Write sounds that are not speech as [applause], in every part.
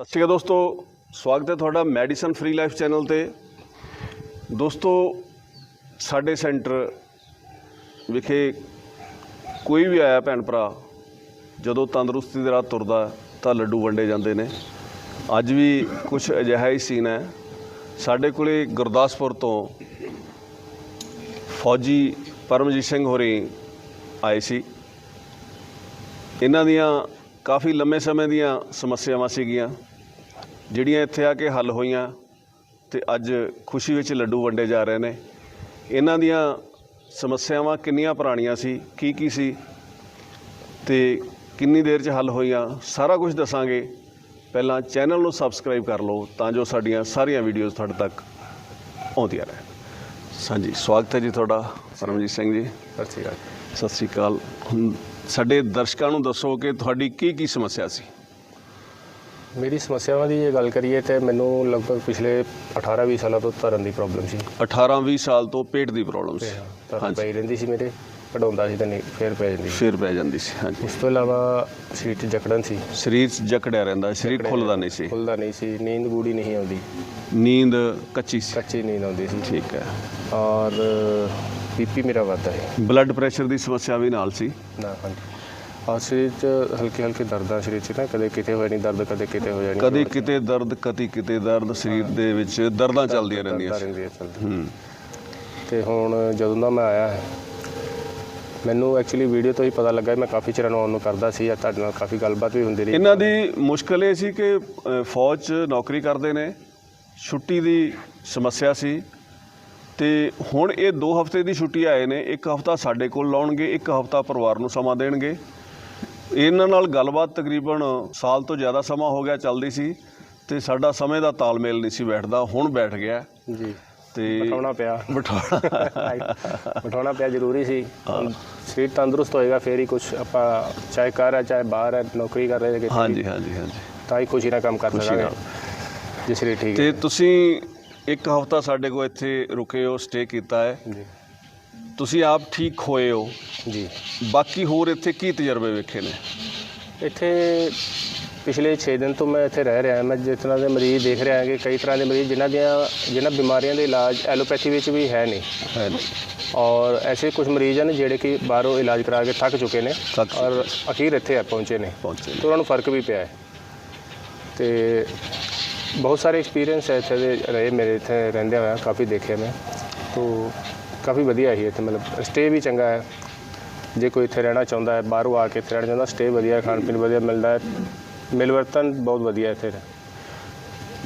ਸਤਿ ਸ਼੍ਰੀ ਅਕਾਲ ਦੋਸਤੋ, ਸਵਾਗਤ ਹੈ ਤੁਹਾਡਾ ਮੈਡੀਸਨ ਫ੍ਰੀ ਲਾਈਫ ਚੈਨਲ ਤੇ। ਦੋਸਤੋ, ਸਾਡੇ ਸੈਂਟਰ ਵਿਖੇ ਕੋਈ ਵੀ ਆਇਆ ਭੈਣ ਭਰਾ, ਜਦੋਂ ਤੰਦਰੁਸਤੀ ਦੇ ਰਾਹ ਤੁਰਦਾ ਤਾਂ ਲੱਡੂ ਵੰਡੇ ਜਾਂਦੇ ਨੇ। ਅੱਜ ਵੀ ਕੁਝ ਅਜਿਹਾ ਹੀ ਸੀਨ ਹੈ। ਸਾਡੇ ਕੋਲੇ ਗੁਰਦਾਸਪੁਰ ਤੋਂ ਫੌਜੀ ਪਰਮਜੀਤ ਸਿੰਘ ਹੋਰੀ ਆਏ ਸੀ। ਇਹਨਾਂ ਦੀਆਂ ਕਾਫੀ ਲੰਮੇ ਸਮੇਂ ਦੀਆਂ ਸਮੱਸਿਆਵਾਂ ਸੀਗੀਆਂ। ਜਿਹੜੀਆਂ ਇੱਥੇ ਆ ਕੇ ਹੱਲ ਹੋਈਆਂ ਤੇ ਅੱਜ ਖੁਸ਼ੀ ਵਿੱਚ ਲੱਡੂ ਵੰਡੇ ਜਾ ਰਹੇ ਨੇ ਇਹਨਾਂ ਦੀਆਂ ਸਮੱਸਿਆਵਾਂ ਕਿੰਨੀਆਂ ਪੁਰਾਣੀਆਂ ਸੀ ਕੀ ਕੀ ਸੀ ਤੇ ਕਿੰਨੀ ਦੇਰ 'ਚ ਹੱਲ ਹੋਈਆਂ ਸਾਰਾ ਕੁਝ ਦੱਸਾਂਗੇ। ਪਹਿਲਾਂ ਚੈਨਲ ਨੂੰ ਸਬਸਕ੍ਰਾਈਬ ਕਰ ਲਓ ਤਾਂ ਜੋ ਸਾਡੀਆਂ ਸਾਰੀਆਂ ਵੀਡੀਓਜ਼ ਤੁਹਾਡੇ ਤੱਕ ਆਉਂਦੀਆਂ ਰਹਿਣ। ਹਾਂਜੀ ਸਵਾਗਤ ਹੈ ਜੀ ਤੁਹਾਡਾ ਪਰਮਜੀਤ ਸਿੰਘ ਜੀ। ਸਤਿ ਸ਼੍ਰੀ ਅਕਾਲ। ਸਤਿ ਸ੍ਰੀ ਅਕਾਲ। ਹੁਣ ਸਾਡੇ ਦਰਸ਼ਕਾਂ ਨੂੰ ਦੱਸੋ ਕਿ ਤੁਹਾਡੀ ਕੀ ਕੀ ਸਮੱਸਿਆ ਸੀ? ਮੇਰੀ ਸਮੱਸਿਆਵਾਂ ਦੀ ਜੇ ਗੱਲ ਕਰੀਏ ਤੇ ਮੈਨੂੰ ਲਗਭਗ ਪਿਛਲੇ 18-20 ਸਾਲਾਂ ਤੋਂ ਧਰਨ ਦੀ ਪ੍ਰੋਬਲਮ ਸੀ। 18-20 ਸਾਲ ਤੋਂ ਪੇਟ ਦੀ ਪ੍ਰੋਬਲਮ ਸੀ। ਧਰਨ ਪਈ ਰਹਿੰਦੀ ਸੀ ਮੇਰੇ ਕਢਾਉਂਦਾ ਸੀ ਤਾਂ ਨਹੀਂ ਫੇਰ ਪੈ ਜਾਂਦੀ ਫਿਰ ਪੈ ਜਾਂਦੀ ਸੀ ਹਾਂਜੀ। ਉਸ ਤੋਂ ਇਲਾਵਾ ਸਰੀਰ 'ਚ ਜਕੜਨ ਸੀ। ਸਰੀਰ 'ਚ ਜਕੜਿਆ ਰਹਿੰਦਾ ਸਰੀਰ ਖੁੱਲਦਾ ਨਹੀਂ ਸੀ। ਖੁੱਲਦਾ ਨਹੀਂ ਸੀ ਨੀਂਦ ਗੂੜੀ ਨਹੀਂ ਆਉਂਦੀ। ਨੀਂਦ ਕੱਚੀ ਸੀ। ਕੱਚੀ ਨੀਂਦ ਆਉਂਦੀ ਸੀ। ਠੀਕ ਹੈ। ਔਰ ਬੀਪੀ ਮੇਰਾ ਵੱਧਦਾ ਹੈ ਬਲੱਡ ਪ੍ਰੈਸ਼ਰ ਦੀ ਸਮੱਸਿਆ ਵੀ ਨਾਲ ਸੀ। ਨਾ ਹਾਂਜੀ। ਔਰ ਸਰੀਰ 'ਚ ਹਲਕੇ ਹਲਕੇ ਦਰਦਾਂ ਸਰੀਰ 'ਚ ਨਾ ਕਦੇ ਕਿਤੇ ਹੋਇਆ ਨਹੀਂ ਦਰਦ ਕਦੇ ਕਿਤੇ ਹੋ ਜਾਣੀ ਕਦੇ ਕਿਤੇ ਦਰਦ ਕਦੀ ਕਿਤੇ ਦਰਦ ਸਰੀਰ ਦੇ ਵਿੱਚ ਦਰਦਾਂ ਚੱਲਦੀਆਂ ਰਹਿੰਦੀਆਂ ਸੀ। ਹੂੰ। ਤੇ ਹੁਣ ਜਦੋਂ ਦਾ ਮੈਂ ਆਇਆ ਹੈ ਮੈਨੂੰ ਐਕਚੁਅਲੀ ਵੀਡੀਓ ਤੋਂ ਹੀ ਪਤਾ ਲੱਗਾ ਮੈਂ ਕਾਫੀ ਚਿਰਾਂ ਨੂੰ ਨੂੰ ਕਰਦਾ ਸੀ ਜਾਂ ਤੁਹਾਡੇ ਨਾਲ ਕਾਫੀ ਗੱਲਬਾਤ ਵੀ ਹੁੰਦੀ ਰਹੀ। ਇਹਨਾਂ ਦੀ ਮੁਸ਼ਕਲ ਇਹ ਸੀ ਕਿ ਅ, ਫੌਜ 'ਚ ਨੌਕਰੀ ਕਰਦੇ ਨੇ ਛੁੱਟੀ ਦੀ ਸਮੱਸਿਆ ਸੀ ਤੇ ਹੁਣ ਇਹ 2 ਹਫ਼ਤੇ ਦੀ ਛੁੱਟੀ ਆਏ ਨੇ ਇੱਕ ਹਫ਼ਤਾ ਸਾਡੇ ਕੋਲ ਲਾਉਣਗੇ ਇੱਕ ਹਫ਼ਤਾ ਪਰਿਵਾਰ ਨੂੰ ਸਮਾਂ ਦੇਣਗੇ। ਇਹਨਾਂ ਨਾਲ ਗੱਲਬਾਤ ਤਕਰੀਬਨ ਸਾਲ ਤੋਂ ਜ਼ਿਆਦਾ ਸਮਾਂ ਹੋ ਗਿਆ ਚੱਲਦੀ ਸੀ ਤੇ ਸਾਡਾ ਸਮੇਂ ਦਾ ਤਾਲਮੇਲ ਨਹੀਂ ਸੀ ਬੈਠਦਾ ਹੁਣ ਬੈਠ ਗਿਆ। ਜੀ। ਤੇ ਬਿਠਾਉਣਾ ਪਿਆ। ਬਿਠਾਉਣਾ। [laughs] ਬਿਠਾਉਣਾ ਪਿਆ ਜ਼ਰੂਰੀ ਸੀ। ਸਰੀਰ ਤੰਦਰੁਸਤ ਹੋਏਗਾ ਫੇਰ ਹੀ ਕੁਝ ਆਪਾਂ ਚਾਹੇ ਘਰ ਹੈ ਚਾਹੇ ਬਾਹਰ ਹੈ ਨੌਕਰੀ ਕਰ ਰਹੇ ਕਿਤੇ ਹਾਂਜੀ ਹਾਂਜੀ ਹਾਂਜੀ। ਤਾਂ ਹੀ ਖੁਸ਼ੀ ਨਾਲ ਕੰਮ ਕਰ ਸਕਾਂਗੇ। ਜੇ ਸਰੀਰ ਠੀਕ ਹੈ। ਤੇ ਤੁਸੀਂ ਇੱਕ ਹਫ਼ਤਾ ਸਾਡੇ ਕੋਲ ਇੱਥੇ ਰੁਕੇ ਹੋ ਸਟੇ ਕੀਤਾ ਹੈ। ਜੀ। ਤੁਸੀਂ ਆਪ ਠੀਕ ਹੋਏ ਹੋ। ਜੀ। ਬਾਕੀ ਹੋਰ ਇੱਥੇ ਕੀ ਤਜਰਬੇ ਵੇਖੇ ਨੇ? ਇੱਥੇ ਪਿਛਲੇ 6 ਦਿਨ ਤੋਂ ਮੈਂ ਇੱਥੇ ਰਹਿ ਰਿਹਾ। ਮੈਂ ਜਿਸ ਤਰ੍ਹਾਂ ਦੇ ਮਰੀਜ਼ ਦੇਖ ਰਿਹਾ ਕਿ ਕਈ ਤਰ੍ਹਾਂ ਦੇ ਮਰੀਜ਼ ਜਿਨ੍ਹਾਂ ਦੀਆਂ ਜਿਨ੍ਹਾਂ ਬਿਮਾਰੀਆਂ ਦੇ ਇਲਾਜ ਐਲੋਪੈਥੀ ਵਿੱਚ ਵੀ ਹੈ ਨਹੀਂ। ਹੈ। ਔਰ ਐਸੇ ਕੁਝ ਮਰੀਜ਼ ਹਨ ਜਿਹੜੇ ਕਿ ਬਾਹਰੋਂ ਇਲਾਜ ਕਰਾ ਕੇ ਥੱਕ ਚੁੱਕੇ ਨੇ। ਔਰ ਅਖੀਰ ਇੱਥੇ ਆ ਪਹੁੰਚੇ ਨੇ। ਪਹੁੰਚੇ ਤੇ ਉਹਨਾਂ ਨੂੰ ਫ਼ਰਕ ਵੀ ਪਿਆ ਹੈ। ਤੇ ਬਹੁਤ ਸਾਰੇ ਐਕਸਪੀਰੀਅੰਸ ਹੈ ਇੱਥੇ ਦੇ ਰਹੇ। ਮੇਰੇ ਇੱਥੇ ਰਹਿੰਦੇ ਹੋਇਆ ਕਾਫੀ ਦੇਖਿਆ ਮੈਂ। ਤੋ ਕਾਫੀ ਵਧੀਆ ਹੀ ਇੱਥੇ ਮਤਲਬ ਸਟੇ ਵੀ ਚੰਗਾ ਹੈ। ਜੇ ਕੋਈ ਇੱਥੇ ਰਹਿਣਾ ਚਾਹੁੰਦਾ ਹੈ ਬਾਹਰੋਂ ਆ ਕੇ ਇੱਥੇ ਰਹਿਣਾ ਚਾਹੁੰਦਾ ਸਟੇ ਵਧੀਆ ਹੈ, ਖਾਣ ਪੀਣ ਵਧੀਆ ਮਿਲਦਾ ਹੈ। ਮਿਲਵਰਤਨ ਬਹੁਤ ਵਧੀਆ ਹੈ ਇੱਥੇ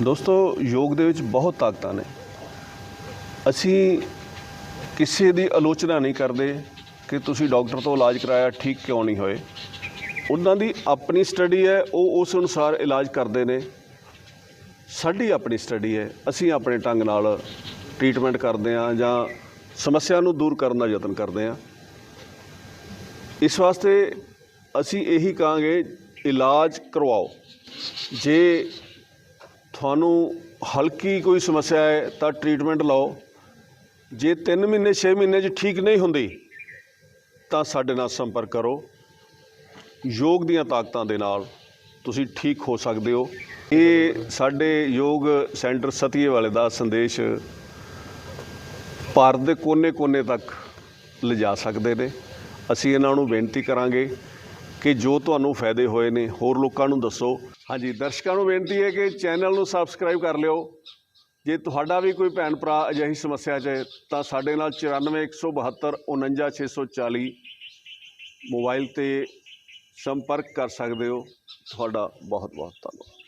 ਦੋਸਤੋ ਯੋਗ ਦੇ ਵਿੱਚ ਬਹੁਤ ਤਾਕਤਾਂ ਨੇ। ਅਸੀਂ ਕਿਸੇ ਦੀ ਆਲੋਚਨਾ ਨਹੀਂ ਕਰਦੇ ਕਿ ਤੁਸੀਂ ਡਾਕਟਰ ਤੋਂ ਇਲਾਜ ਕਰਾਇਆ ਠੀਕ ਕਿਉਂ ਨਹੀਂ ਹੋਏ। ਉਹਨਾਂ ਦੀ ਆਪਣੀ ਸਟੱਡੀ ਹੈ ਉਹ ਉਸ ਅਨੁਸਾਰ ਇਲਾਜ ਕਰਦੇ ਨੇ। ਸਾਡੀ ਆਪਣੀ ਸਟੱਡੀ ਹੈ ਅਸੀਂ ਆਪਣੇ ਢੰਗ ਨਾਲ ਟ੍ਰੀਟਮੈਂਟ ਕਰਦੇ ਹਾਂ ਜਾਂ ਸਮੱਸਿਆ ਨੂੰ ਦੂਰ ਕਰਨ ਦਾ ਯਤਨ ਕਰਦੇ ਹਾਂ। ਇਸ ਵਾਸਤੇ ਅਸੀਂ ਇਹੀ ਕਹਾਂਗੇ, ਇਲਾਜ ਕਰਵਾਓ। ਜੇ ਤੁਹਾਨੂੰ ਹਲਕੀ ਕੋਈ ਸਮੱਸਿਆ ਹੈ, ਤਾਂ ਟ੍ਰੀਟਮੈਂਟ ਲਓ। ਜੇ 3 ਮਹੀਨੇ 6 ਮਹੀਨੇ 'ਚ ਠੀਕ ਨਹੀਂ ਹੁੰਦੀ, ਤਾਂ ਸਾਡੇ ਨਾਲ ਸੰਪਰਕ ਕਰੋ। ਯੋਗ ਦੀਆਂ ਤਾਕਤਾਂ ਦੇ ਨਾਲ ਤੁਸੀਂ ਠੀਕ ਹੋ ਸਕਦੇ ਹੋ। ਇਹ ਸਾਡੇ ਯੋਗ ਸੈਂਟਰ ਸਤੀਏ ਵਾਲੇ ਦਾ ਸੰਦੇਸ਼ ਭਾਰਤ ਦੇ ਕੋਨੇ-ਕੋਨੇ ਤੱਕ ਲਿਜਾ ਸਕਦੇ ਨੇ। ਅਸੀਂ ਇਹਨਾਂ ਨੂੰ ਬੇਨਤੀ ਕਰਾਂਗੇ ਕਿ ਜੋ ਤੁਹਾਨੂੰ ਫਾਇਦੇ ਹੋਏ ਨੇ, ਹੋਰ ਲੋਕਾਂ ਨੂੰ ਦੱਸੋ। ਹਾਂਜੀ, ਦਰਸ਼ਕਾਂ ਨੂੰ ਬੇਨਤੀ ਹੈ ਕਿ ਚੈਨਲ ਨੂੰ ਸਬਸਕ੍ਰਾਈਬ ਕਰ ਲਿਓ। ਜੇ ਤੁਹਾਡਾ ਵੀ ਕੋਈ ਭੈਣ ਭਰਾ ਅਜਿਹੀ ਸਮੱਸਿਆ 'ਚ ਹੈ, ਤਾਂ ਸਾਡੇ ਨਾਲ 94172 49640 ਮੋਬਾਈਲ ਤੇ ਸੰਪਰਕ ਕਰ ਸਕਦੇ ਹੋ। ਤੁਹਾਡਾ ਬਹੁਤ ਬਹੁਤ ਧੰਨਵਾਦ।